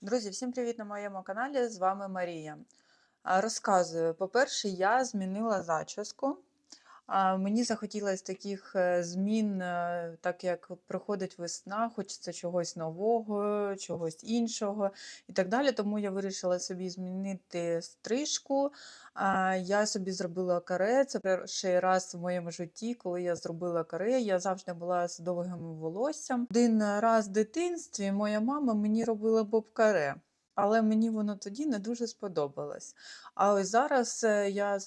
Друзі, всім привіт на моєму каналі. З вами Марія. Розказую, по-перше, я змінила зачіску. А, Мені захотілося таких е, змін, е, так як проходить весна, хочеться чогось нового, чогось іншого і так далі. Тому я вирішила собі змінити стрижку. Я собі зробила каре. Це перший раз в моєму житті, коли я зробила каре. Я завжди була з довгим волоссям. Один раз в дитинстві моя мама мені робила боб-каре. Але мені воно тоді не дуже сподобалось. А ось зараз е, я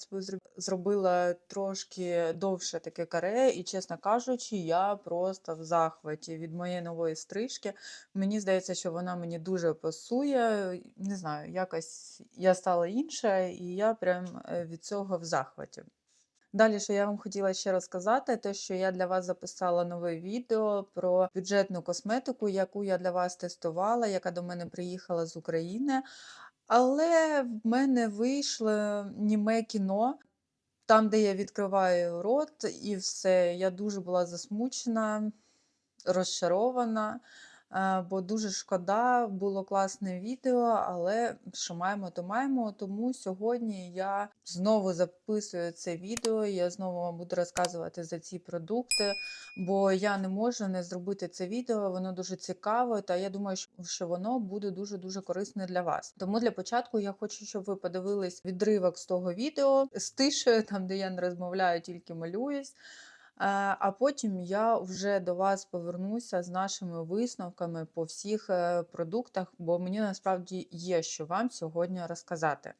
зробила трошки довше таке каре, і, чесно кажучи, я просто в захваті від моєї нової стрижки. Мені здається, що вона мені дуже пасує. Не знаю, якось я стала інша, і я прям е, від цього в захваті. Далі, що я вам хотіла ще розказати, те, що я для вас записала нове відео про бюджетну косметику, яку я для вас тестувала, яка до мене приїхала з України. Але в мене вийшло німе кіно, там, де я відкриваю рот, і все. Я дуже була засмучена, розчарована, бо дуже шкода, було класне відео, але що маємо, то маємо. Тому сьогодні я знову записую це відео. Я знову вам буду розказувати за ці продукти, бо я не можу не зробити це відео. Воно дуже цікаве, та я думаю, що воно буде дуже дуже корисне для вас. Тому для початку я хочу, щоб ви подивились відривок з того відео з тишею, там де я не розмовляю, тільки малююсь. Е, А потім я вже до вас повернуся з нашими висновками по всіх е, продуктах, бо мені насправді є що вам сьогодні розказати.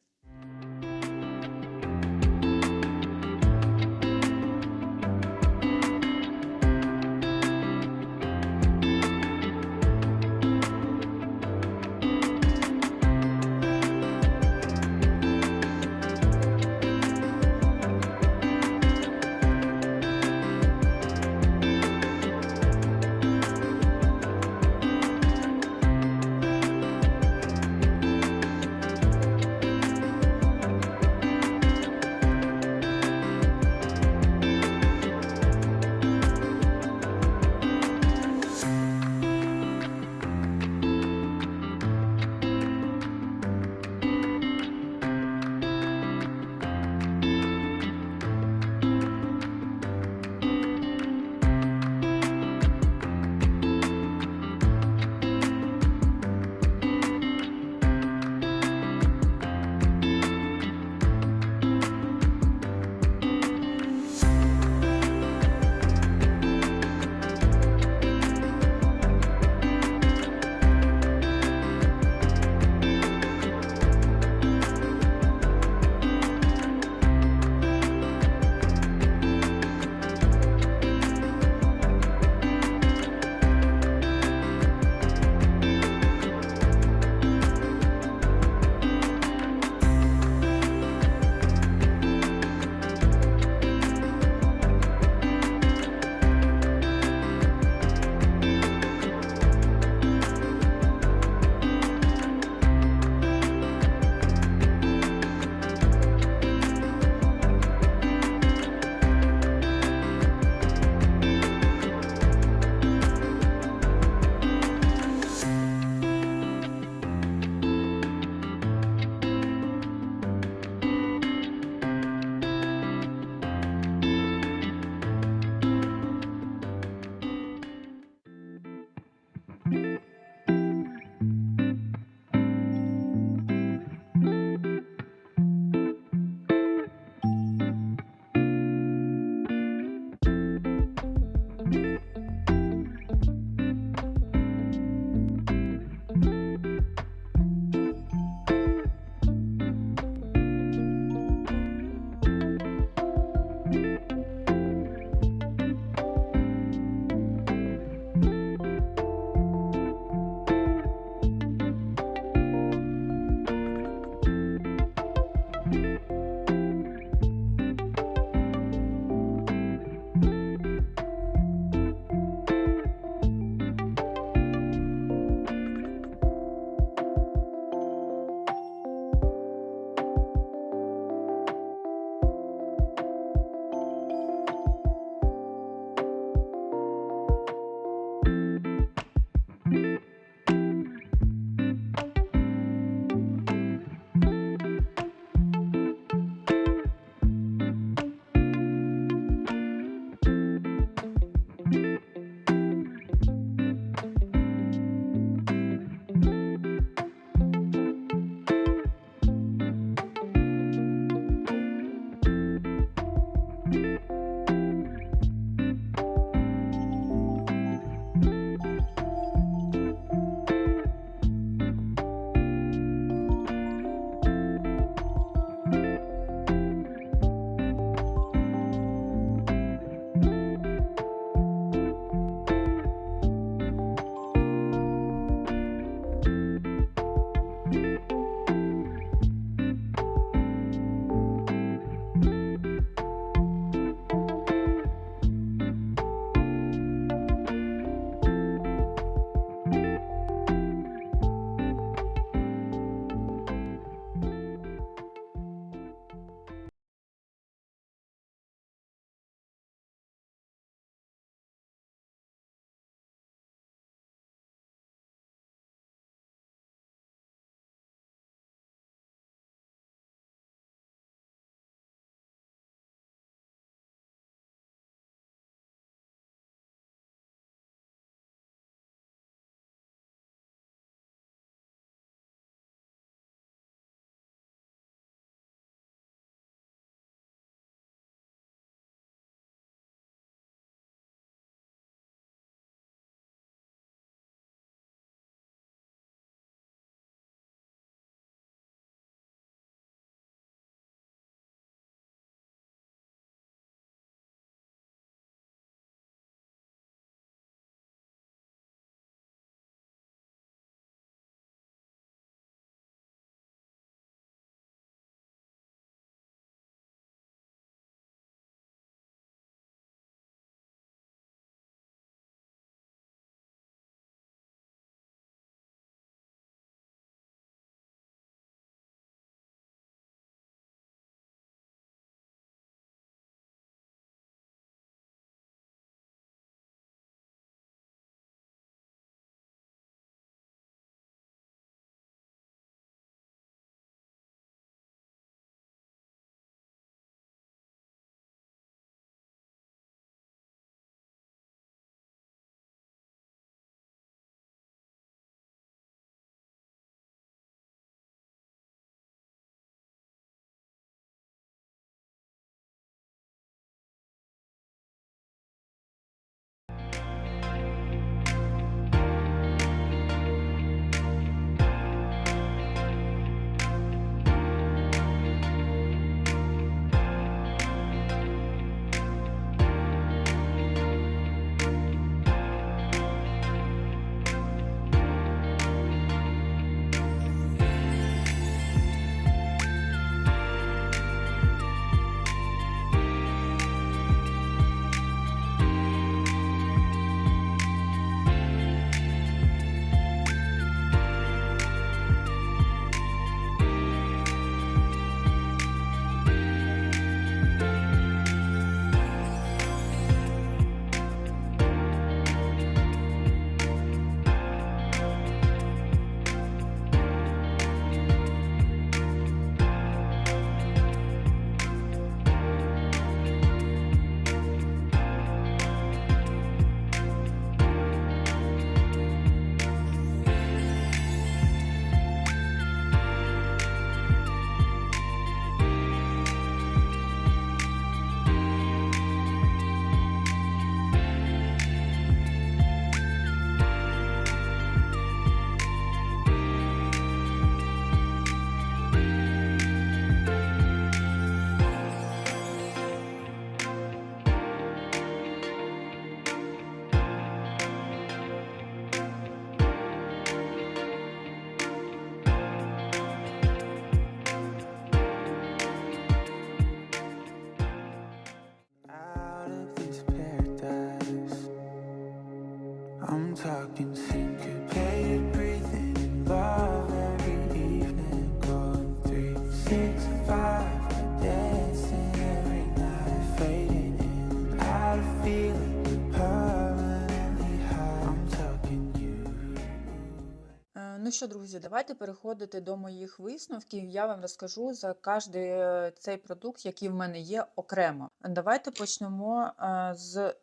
Що, друзі, давайте переходити до моїх висновків. Я вам розкажу за е, цей продукт, який в мене є окремо. Давайте почнемо е, з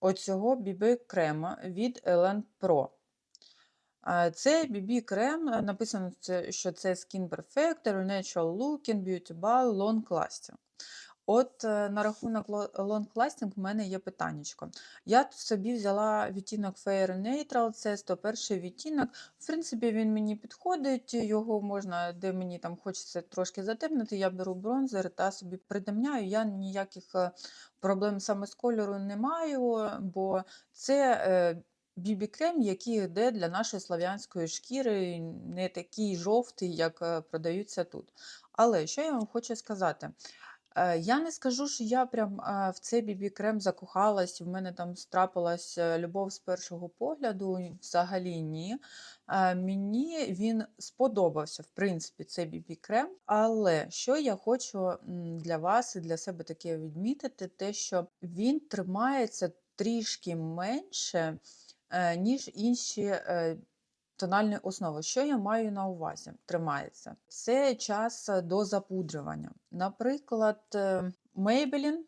оцього BB крема від Elen Pro. Е, Цей BB крем написано, що це Skin Perfector, Natural Looking, Beauty Ball, Long Lasting. От е, на рахунок ло- Long Lasting в мене є питаннячко. Я тут собі взяла відтінок Fair Neutral, це 101 відтінок. В принципі, він мені підходить, його можна, де мені там хочеться трошки затемнити, я беру бронзер та собі придемняю. Я ніяких е, проблем саме з кольору не маю, бо це бібі-крем, який йде для нашої слав'янської шкіри, не такий жовтий, як е, продаються тут. Але що я вам хочу сказати? Е, Я не скажу, що я прям е, в цей бібі-крем закохалась, в мене там страпилась е, любов з першого погляду. Взагалі ні. Мені він сподобався, в принципі, цей бібі-крем. Але що я хочу для вас і для себе таке відмітити, те, що він тримається трішки менше, ніж інші. Тональні основи. Що я маю на увазі? Тримається. Це час е, до запудрювання. Наприклад, е, Maybelline,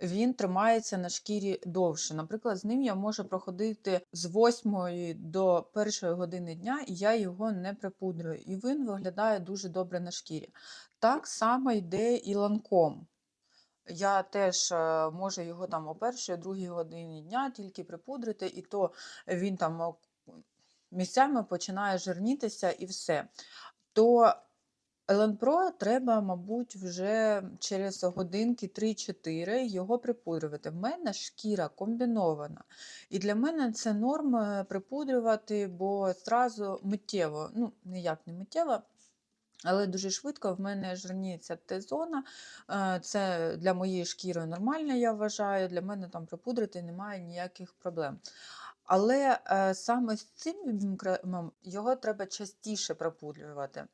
він тримається на шкірі довше. Наприклад, з ним я можу проходити з 8 до 1 години дня, і я його не припудрюю. І він виглядає дуже добре на шкірі. Так само йде і ланком. Я теж е, можу його там о першій, другій годині дня тільки припудрити, і то він там місцями починає жирнітися і все. То Pro треба, мабуть, вже через годинки 3-4 його припудрювати. В мене шкіра комбінована. І для мене це норма припудрювати, бо зразу миттєво, ну, ніяк не миттєво, але дуже швидко в мене жирніється Т-зона. Е, Це для моєї шкіри нормально, я вважаю. Для мене там припудрити немає ніяких проблем. Але е, саме з цим кремом його треба частіше припудрювати.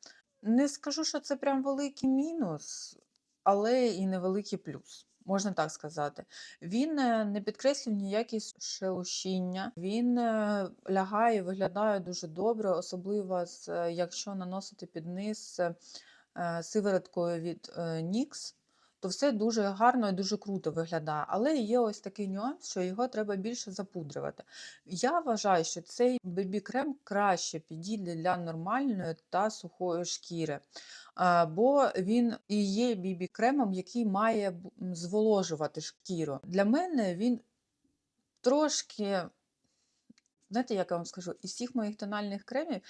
Не скажу, що це прям великий мінус, але і невеликий плюс. Можна так сказати. Він е, не підкреслює ніякі шелушіння, він е, лягає, виглядає дуже добре, особливо якщо наносити під низ сивороткою від NYX, то все дуже гарно і дуже круто виглядає. Але є ось такий нюанс, що його треба більше запудрювати. Я вважаю, що цей бебі-крем краще підійде для нормальної та сухої шкіри. Бо він і є бібі-кремом, який має зволожувати шкіру. Для мене він трошки, знаєте, як я вам скажу, із всіх моїх тональних кремів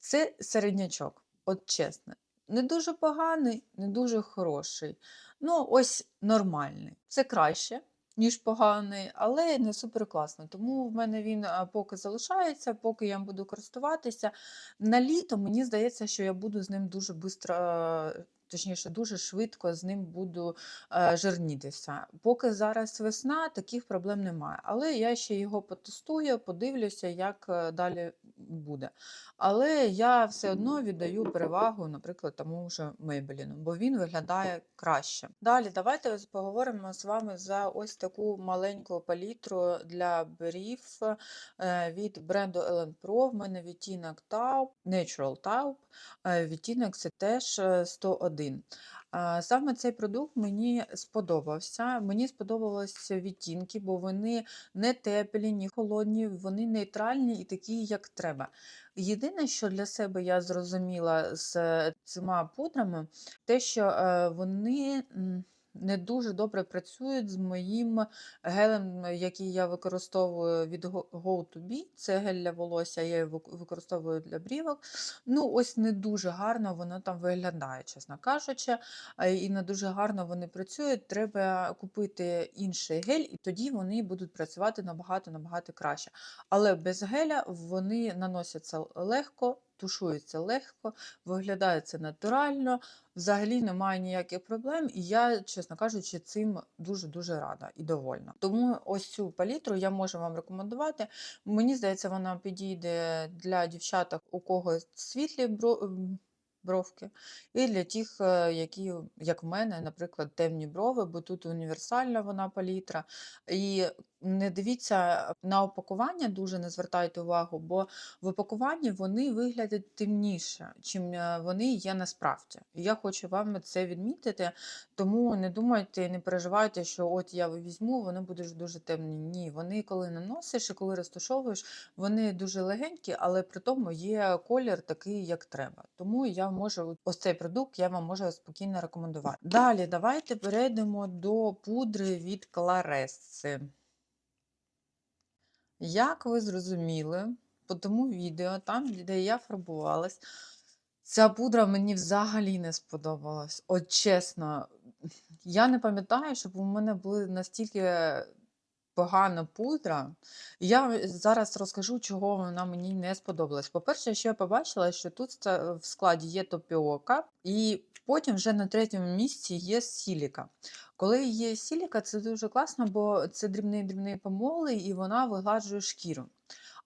це середнячок, от чесно. Не дуже поганий, не дуже хороший. Ну, ось нормальний. Це краще, ніж поганий, але не супер класно. Тому в мене він поки залишається, поки я буду користуватися. На літо мені здається, що я буду з ним дуже швидко, точніше, дуже швидко з ним буду е, жирнітися. Поки зараз весна, таких проблем немає. Але я ще його потестую, подивлюся, як е, далі буде. Але я все одно віддаю перевагу, наприклад, тому ж Maybelline, бо він виглядає краще. Далі давайте поговоримо з вами за ось таку маленьку палітру для брів е, від бренду Ellen Pro. В мене відтінок Taupe, Natural Taupe, відтінок це теж е, 101. А, Саме цей продукт мені сподобався. Мені сподобалися відтінки, бо вони не теплі, ні холодні, вони нейтральні і такі, як треба. Єдине, що для себе я зрозуміла з цими пудрами, те, що е, вони не дуже добре працюють з моїм гелем, який я використовую від Go Go to Це гель для волосся, я його використовую для брівок. Ну, ось не дуже гарно воно там виглядає, чесно кажучи, і не дуже гарно вони працюють. Треба купити інший гель, і тоді вони будуть працювати набагато-набагато краще. Але без геля вони наносяться легко, тушуються легко, виглядає це натурально, взагалі немає ніяких проблем, і я, чесно кажучи, цим дуже-дуже рада і довольна. Тому ось цю палітру я можу вам рекомендувати. Мені здається, вона підійде для дівчаток, у кого світлі бро- бровки, і для тих, е, які, як в мене, наприклад, темні брови, бо тут універсальна вона палітра. І не дивіться на опакування, дуже не звертайте увагу, бо в опакуванні вони виглядять темніше, чим е, вони є насправді. Я хочу вам це відмітити, тому не думайте, не переживайте, що от я візьму, вони будуть дуже темні. Ні, вони коли наносиш і коли розташовуєш, вони дуже легенькі, але при тому є колір такий, як треба. Тому я можу ось цей продукт я вам можу спокійно рекомендувати. Далі давайте перейдемо до пудри від Кларесси. Як ви зрозуміли, по тому відео, там, де я фарбувалась, ця пудра мені взагалі не сподобалась. От чесно, я не пам'ятаю, щоб у мене були настільки погана пудра. Я зараз розкажу, чого вона мені не сподобалась. По-перше, що я побачила, що тут в складі є топіока, і потім вже на третьому місці є сіліка. Коли є сіліка, це дуже класно, бо це дрібний-дрібний помоли, і вона вигладжує шкіру.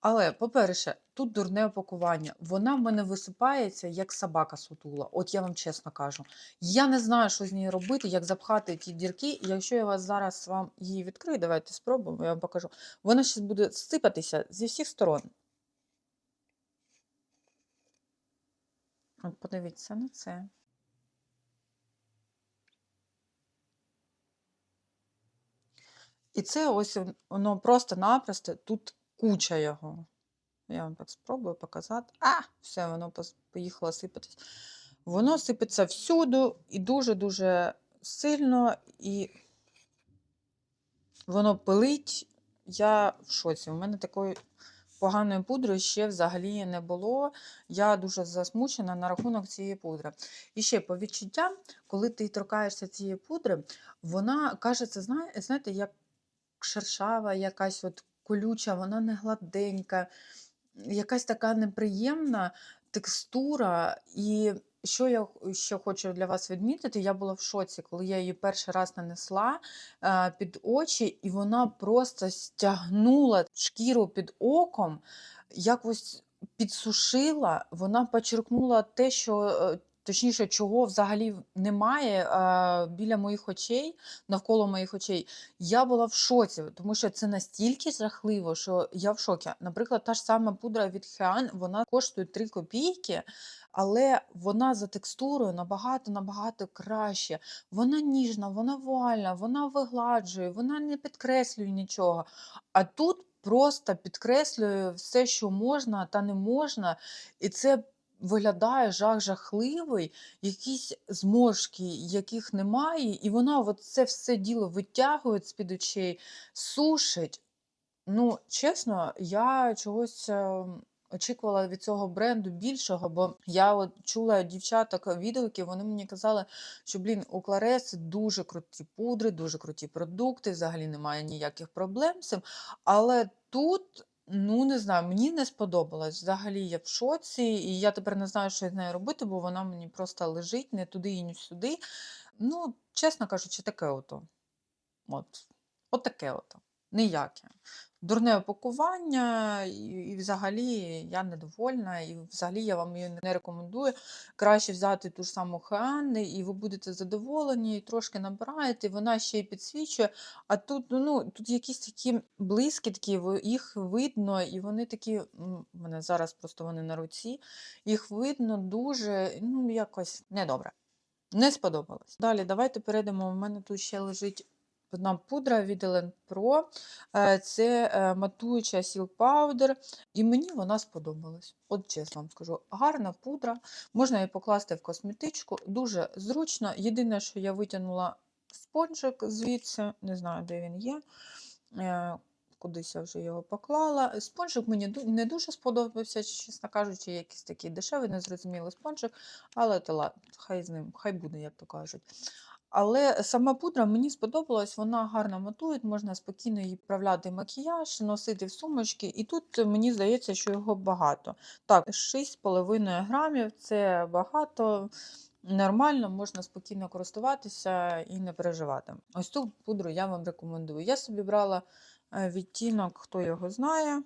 Але, по-перше, тут дурне опакування. Вона в мене висипається, як собака сутула. От я вам чесно кажу. Я не знаю, що з нею робити, як запхати ті дірки. Якщо я вас зараз вам її відкрию, давайте спробуємо, я вам покажу. Вона ще буде сипатися зі всіх сторон. От подивіться на це. І це ось воно просто-напросто тут куча його. Я вам так спробую показати. А, все, воно поїхало сипатись. Воно сипеться всюди і дуже-дуже сильно, і воно пилить. Я в шоці. У мене такої поганої пудри ще взагалі не було. Я дуже засмучена на рахунок цієї пудри. І ще по відчуттям, коли ти торкаєшся цієї пудри, вона кажеться, знає- знаєте, як шершава, якась от колюча, вона не гладенька, якась така неприємна текстура. І що я ще хочу для вас відмітити, я була в шоці, коли я її перший раз нанесла е, під очі, і вона просто стягнула шкіру під оком, якось підсушила, вона почерпнула те, що. Точніше, чого взагалі немає е, біля моїх очей, навколо моїх очей. Я була в шоці, тому що це настільки жахливо, що я в шокі. Наприклад, та ж сама пудра від Хеан, вона коштує 3 копійки, але вона за текстурою набагато набагато краще. Вона ніжна, вона вуальна, вона вигладжує, вона не підкреслює нічого. А тут просто підкреслює все, що можна та не можна, і це. Виглядає жах жахливий, якісь зморшки, яких немає, і вона це все діло витягує з-під очей, сушить. Ну, чесно, я чогось е, очікувала від цього бренду більшого, бо я от чула дівчаток відгуки, вони мені казали, що блін, у Кларес дуже круті пудри, дуже круті продукти, взагалі немає ніяких проблем з цим. Але тут. Ну, не знаю, мені не сподобалось. Взагалі я в шоці, і я тепер не знаю, що з нею робити, бо вона мені просто лежить не туди і не сюди. Ну, чесно кажучи, таке ото. От, от таке ото. Ніяке. Дурне опакування, і, і взагалі я недовольна, і взагалі я вам її не рекомендую. Краще взяти ту ж саму Хеан, і ви будете задоволені, і трошки набираєте, вона ще й підсвічує. А тут, ну, тут якісь такі блискітки, їх видно, і вони такі, м, в мене зараз просто вони на руці, їх видно дуже, ну, якось недобре. Не сподобалось. Далі, давайте перейдемо. У мене тут ще лежить одна пудра від Elen Pro. Е, Це е, матуюча Silk Powder, і мені вона сподобалась. От чесно вам скажу, гарна пудра. Можна її покласти в косметичку, дуже зручно. Єдине, що я витягнула спонжик звідси, не знаю, де він є. Е, Кудись я вже його поклала. Спонжик мені не дуже сподобався, чесно кажучи, якийсь такий дешевий, незрозумілий спонжик, але то ладно, хай з ним, хай буде, як то кажуть. Але сама пудра мені сподобалась, вона гарно матує, можна спокійно її вправляти макіяж, носити в сумочки, і тут мені здається, що його багато. Так, 6,5 грамів це багато, нормально, можна спокійно користуватися і не переживати. Ось цю пудру я вам рекомендую. Я собі брала е, відтінок, хто його знає.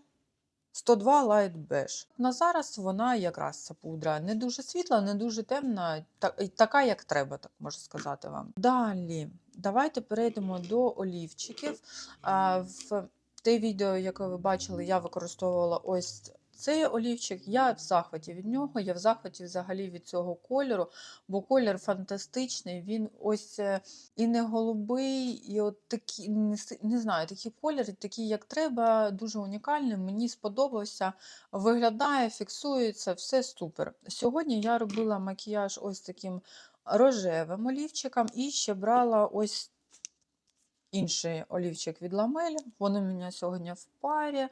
102 Light Beige. На зараз вона якраз ця пудра не дуже світла, не дуже темна, та- така, як треба, так можу сказати вам. Далі, давайте перейдемо до олівчиків. В те відео, яке ви бачили, я використовувала ось цей олівчик. Я в захваті від нього, я в захваті взагалі від цього кольору, бо колір фантастичний. Він ось е, і не голубий, і от такі, не, знаю, такі кольори, такі, як треба, дуже унікальний. Мені сподобався. Виглядає, фіксується, все супер. Сьогодні я робила макіяж ось таким рожевим олівчиком і ще брала ось інший олівчик від Ламель. Вони у мене сьогодні в парі.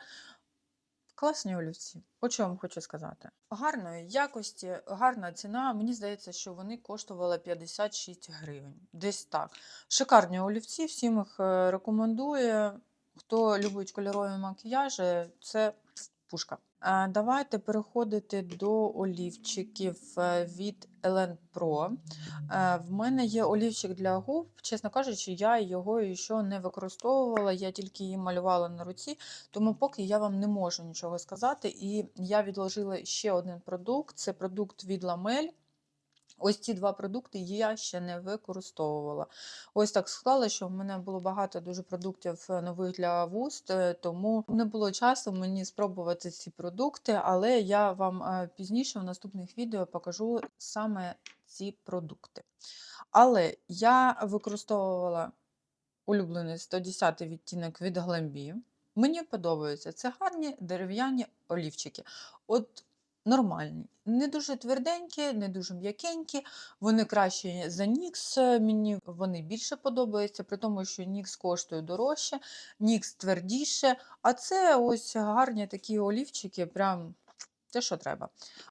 Класні олівці. О чому хочу сказати. Гарної якості, гарна ціна. Мені здається, що вони коштували 56 гривень. Десь так. Шикарні олівці, всім їх е, рекомендую. Хто любить кольорові макіяжі, це пушка. Давайте переходити до олівчиків е, від Елен Pro. Е, В мене є олівчик для губ. Чесно кажучи, я його ще не використовувала, я тільки її малювала на руці, тому поки я вам не можу нічого сказати. І я відложила ще один продукт це продукт від Ламель. Ось ці два продукти я ще не використовувала. Ось так склалося, що в мене було багато дуже продуктів е, нових для вуст, е, тому не було часу мені спробувати ці продукти, але я вам е, пізніше в наступних відео покажу саме ці продукти. Але я використовувала улюблений 110 відтінок від Glambi. Мені подобаються. Це гарні дерев'яні олівчики. От нормальні. Не дуже тверденькі, не дуже м'якенькі. Вони кращі за Нікс. Мені вони більше подобаються, при тому, що Нікс коштує дорожче, Нікс твердіше. А це ось гарні такі олівчики, прям те, що треба.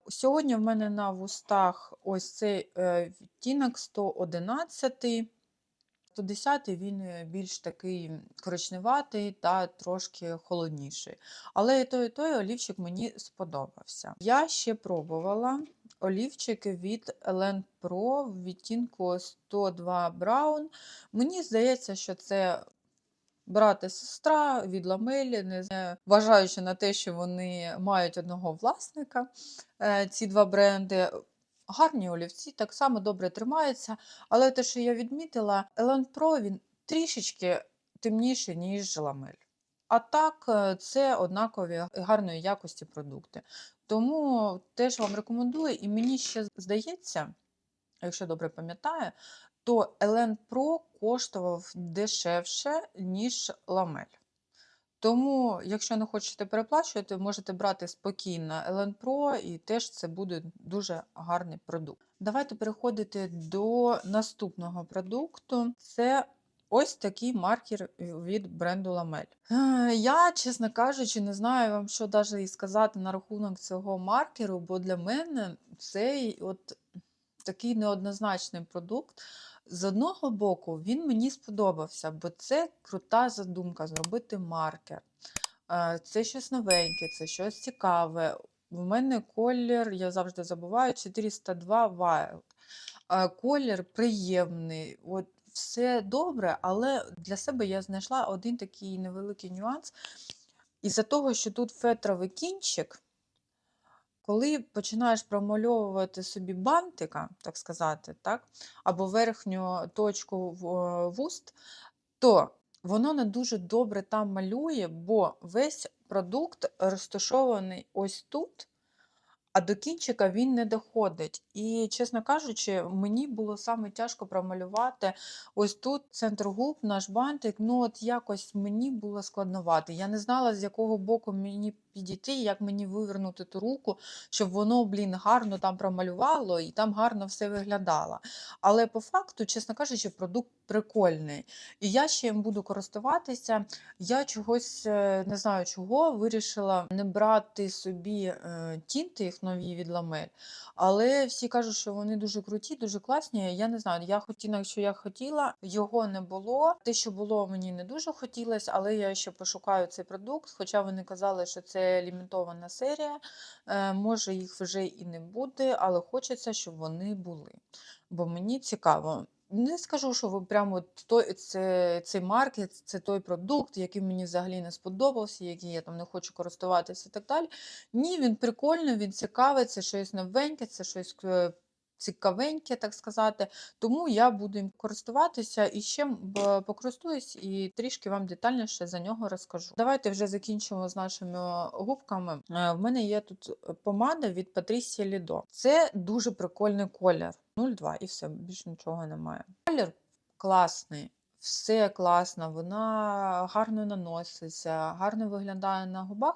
Сьогодні в мене на вустах ось цей е, відтінок 111. 110 він е, більш такий коричневатий та трошки холодніший. Але і той, і той олівчик мені сподобався. Я ще пробувала олівчики від Elen Pro в відтінку 102 Brown. Мені здається, що це брат і сестра від Ламелі, не вважаючи на те, що вони мають одного власника, е, ці два бренди. Гарні олівці, так само добре тримаються, але те, що я відмітила, Elen Pro він трішечки темніший, ніж ламель. А так, е, це однакові гарної якості продукти. Тому теж вам рекомендую, і мені ще здається, якщо добре пам'ятаю, то Elen Pro коштував дешевше, ніж ламель. Тому, якщо не хочете переплачувати, можете брати спокійно Elen Pro і теж це буде дуже гарний продукт. Давайте переходити до наступного продукту. Це ось такий маркер від бренду Lamel. Я, чесно кажучи, не знаю вам, що навіть сказати на рахунок цього маркеру, бо для мене цей от такий неоднозначний продукт. З одного боку, він мені сподобався, бо це крута задумка зробити маркер. Е, Це щось новеньке, це щось цікаве. В мене колір, я завжди забуваю, 402 Wild. Е, Колір приємний, от все добре, але для себе я знайшла один такий невеликий нюанс. Із-за того, що тут фетровий кінчик, коли починаєш промальовувати собі бантика, так сказати, так, або верхню точку е, вуст, то воно не дуже добре там малює, бо весь продукт розташований ось тут, а до кінчика він не доходить. І, чесно кажучи, мені було саме тяжко промалювати ось тут центр губ, наш бантик. Ну, от якось мені було складновато. Я не знала, з якого боку мені підійти, як мені вивернути ту руку, щоб воно, блін, гарно там промалювало і там гарно все виглядало. Але по факту, чесно кажучи, продукт прикольний. І я ще їм буду користуватися. Я чогось е, не знаю чого, вирішила не брати собі е, тінти їх нові від ламель. Але всі кажуть, що вони дуже круті, дуже класні. Я не знаю, я хотіла, що я хотіла, його не було. Те, що було, мені не дуже хотілося, але я ще пошукаю цей продукт. Хоча вони казали, що це лімітована серія. Е, Може, їх вже і не буде, але хочеться, щоб вони були. Бо мені цікаво. Не скажу, що ви прямо той, це, цей маркет, це той продукт, який мені взагалі не сподобався, який я там не хочу користуватися і так далі. Ні, він прикольний, він цікавий, це щось новеньке, це щось е, цікавеньке, так сказати. Тому я буду їм користуватися і ще покористуюсь і трішки вам детальніше за нього розкажу. Давайте вже закінчимо з нашими губками. Е, В мене є тут помада від Patricia Lido. Це дуже прикольний колір. 02 і все, більше нічого немає. Колір класний. Все класно, вона гарно наноситься, гарно виглядає на губах.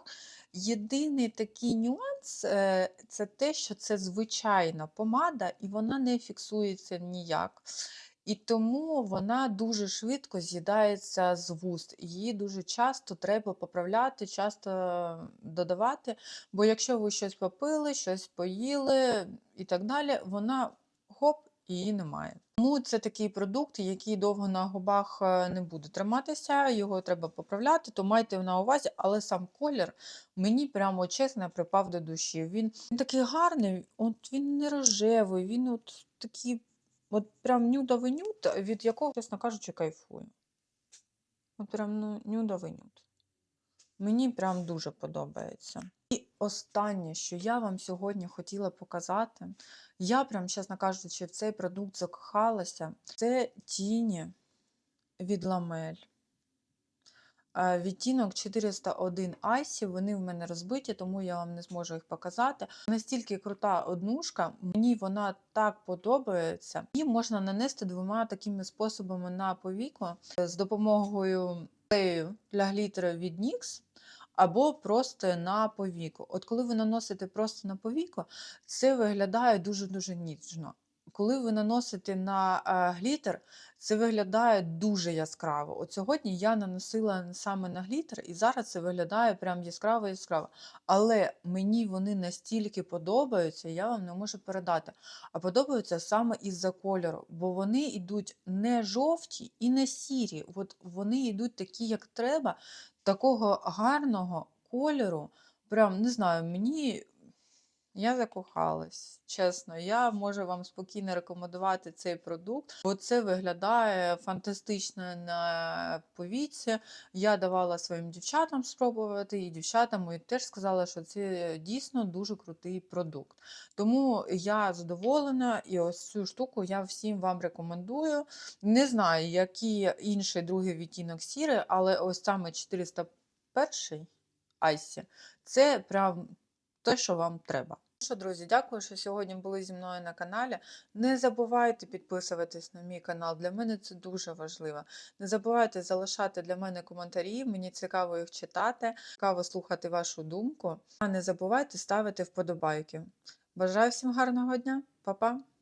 Єдиний такий нюанс е, це те, що це звичайна помада, і вона не фіксується ніяк. І тому вона дуже швидко з'їдається з вуст. Її дуже часто треба поправляти, часто додавати. Бо якщо ви щось попили, щось поїли і так далі, вона хоп, її немає. Тому це такий продукт, який довго на губах е, не буде триматися, його треба поправляти, то майте на увазі, але сам колір мені прямо чесно припав до душі. Він, він такий гарний, от він не рожевий, він от такий, от прям нюдовий нюд, від якого, чесно кажучи, кайфую. От прям ну, нюдовий нюд. Мені прям дуже подобається. І останнє, що я вам сьогодні хотіла показати, я прям, чесно кажучи, в цей продукт закохалася. Це тіні від Ламель. Е, Відтінок 401 Айсі, вони в мене розбиті, тому я вам не зможу їх показати. Настільки крута однушка, мені вона так подобається. Її можна нанести двома такими способами на повіку з допомогою клею для глітеру від NYX або просто на повіку. От коли ви наносите просто на повіку, це виглядає дуже-дуже ніжно. Коли ви наносите на е, глітер, це виглядає дуже яскраво. От сьогодні я наносила саме на глітер, і зараз це виглядає прям яскраво-яскраво. Але мені вони настільки подобаються, я вам не можу передати. А подобаються саме із-за кольору, бо вони йдуть не жовті і не сірі. От вони йдуть такі, як треба, такого гарного кольору. Прям не знаю, мені. Я закохалась, чесно. Я можу вам спокійно рекомендувати цей продукт, бо це виглядає фантастично на повіці. Я давала своїм дівчатам спробувати, і дівчата мої теж сказали, що це дійсно дуже крутий продукт. Тому я задоволена, і ось цю штуку я всім вам рекомендую. Не знаю, який інший другий відтінок сіри, але ось саме 401 Айсі це прям те, що вам треба. Що, друзі, дякую, що сьогодні були зі мною на каналі. Не забувайте підписуватись на мій канал. Для мене це дуже важливо. Не забувайте залишати для мене коментарі. Мені цікаво їх читати, цікаво слухати вашу думку. А не забувайте ставити вподобайки. Бажаю всім гарного дня, Па-па!